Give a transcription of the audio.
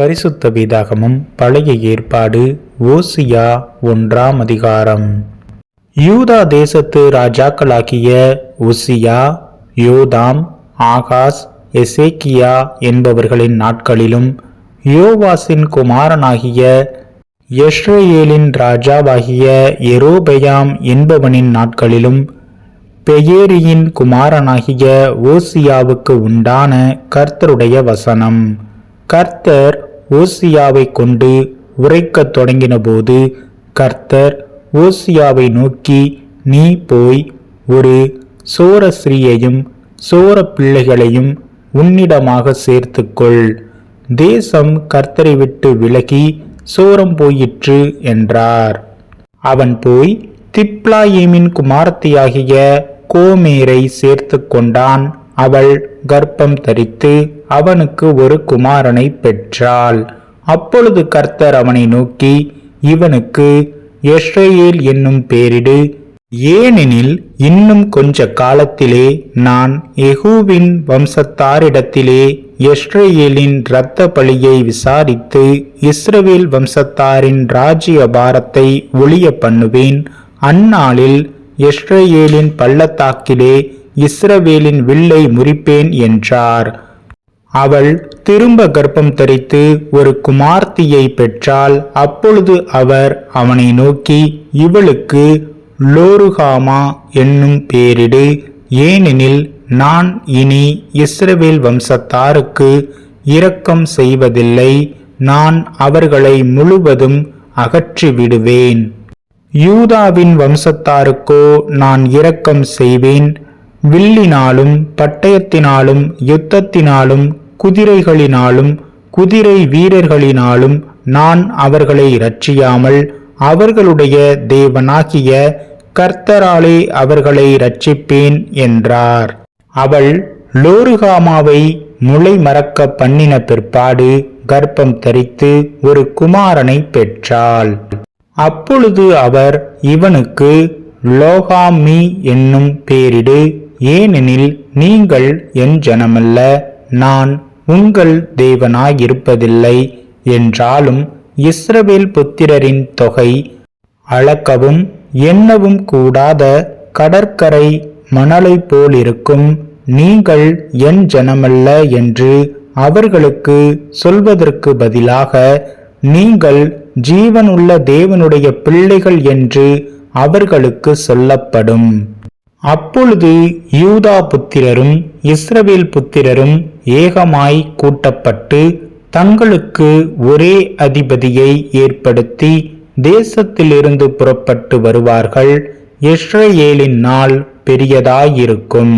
பரிசுத்த வீதாகமும் பழைய ஏற்பாடு ஓசியா ஒன்றாம் அதிகாரம். யூதா தேசத்து ராஜாக்களாகிய உசியா யோதாம் ஆகாஸ் எசேக்கியா என்பவர்களின் நாட்களிலும் யோவாசின் குமாரனாகிய எஸ்ரேலின் ராஜாவாகிய எரோபெயாம் என்பவனின் நாட்களிலும் பெயேரியின் குமாரனாகிய ஓசியாவுக்கு உண்டான கர்த்தருடைய வசனம். கர்த்தர் ஓசியாவை கொண்டு உரைக்கத் தொடங்கினபோது கர்த்தர் ஓசியாவை நோக்கி நீ போய் ஒரு சோர ஸ்ரீயையும் சோர பிள்ளைகளையும் உன்னிடமாக சேர்த்துக்கொள். தேசம் கர்த்தரை விட்டு விலகி சோரம் போயிற்று என்றார். அவன் போய் திப்லாயிமின் குமாரத்தியாகிய கோமேரை சேர்த்து கொண்டான். அவள் கர்ப்பம் தரித்து அவனுக்கு ஒரு குமாரனை பெற்றாள். அப்பொழுது கர்த்தர் அவனை நோக்கி இவனுக்கு எஸ்ரேல் என்னும் பேரிடு. ஏனெனில் இன்னும் கொஞ்ச காலத்திலே நான் எகூவின் வம்சத்தாரிடத்திலே எஸ்ரேலின் இரத்த பழியை விசாரித்து இஸ்ரவேல் வம்சத்தாரின் ராஜ்ய பாரத்தை ஒளிய பண்ணுவேன். அந்நாளில் எஸ்ரேலின் பள்ளத்தாக்கிலே இஸ்ரவேலின் வில்லை முறிப்பேன் என்றார். அவள் திரும்ப கர்ப்பம் தரித்து ஒரு குமார்த்தியை பெற்றால் அப்பொழுது அவர் அவனை நோக்கி இவளுக்கு லோருகாமா என்னும் பேரிடு. ஏனெனில் நான் இனி இஸ்ரவேல் வம்சத்தாருக்கு இரக்கம் செய்வதில்லை. நான் அவர்களை முழுவதும் அகற்றி விடுவேன் யூதாவின் வம்சத்தாருக்கோ நான் இரக்கம் செய்வேன். வில்லினாலும் பட்டயத்தினாலும் யுத்தத்தினாலும் குதிரைகளினாலும் குதிரை வீரர்களினாலும் நான் அவர்களை இரட்சியாமல் அவர்களுடைய தேவனாகிய கர்த்தராலே அவர்களை இரட்சிப்பேன் என்றார். அவள் லோருகாமாவை முளை மறக்க பண்ணின பிற்பாடு கர்ப்பம் தரித்து ஒரு குமாரனை பெற்றாள். அப்பொழுது அவர் இவனுக்கு லோகாமி என்னும் பேரிடு ஏனெனில் நீங்கள் என் ஜனமல்ல நான் உங்கள் தேவனாயிருப்பதில்லை என்றாலும் இஸ்ரவேல் புத்திரரின் தொகை அளக்கவும் எண்ணவும் கூடாத கடற்கரை மணலை போலிருக்கும். நீங்கள் என் ஜனமல்ல என்று அவர்களுக்கு சொல்வதற்கு பதிலாக நீங்கள் ஜீவனுள்ள தேவனுடைய பிள்ளைகள் என்று அவர்களுக்கு சொல்லப்படும். அப்பொழுது யூதா புத்திரரும் இஸ்ரவேல் புத்திரரும் ஏகமாய் கூட்டப்பட்டு தங்களுக்கு ஒரே அதிபதியை ஏற்படுத்தி தேசத்திலிருந்து புறப்பட்டு வருவார்கள். இஸ்ரேலின் நாள் பெரியதாயிருக்கும்.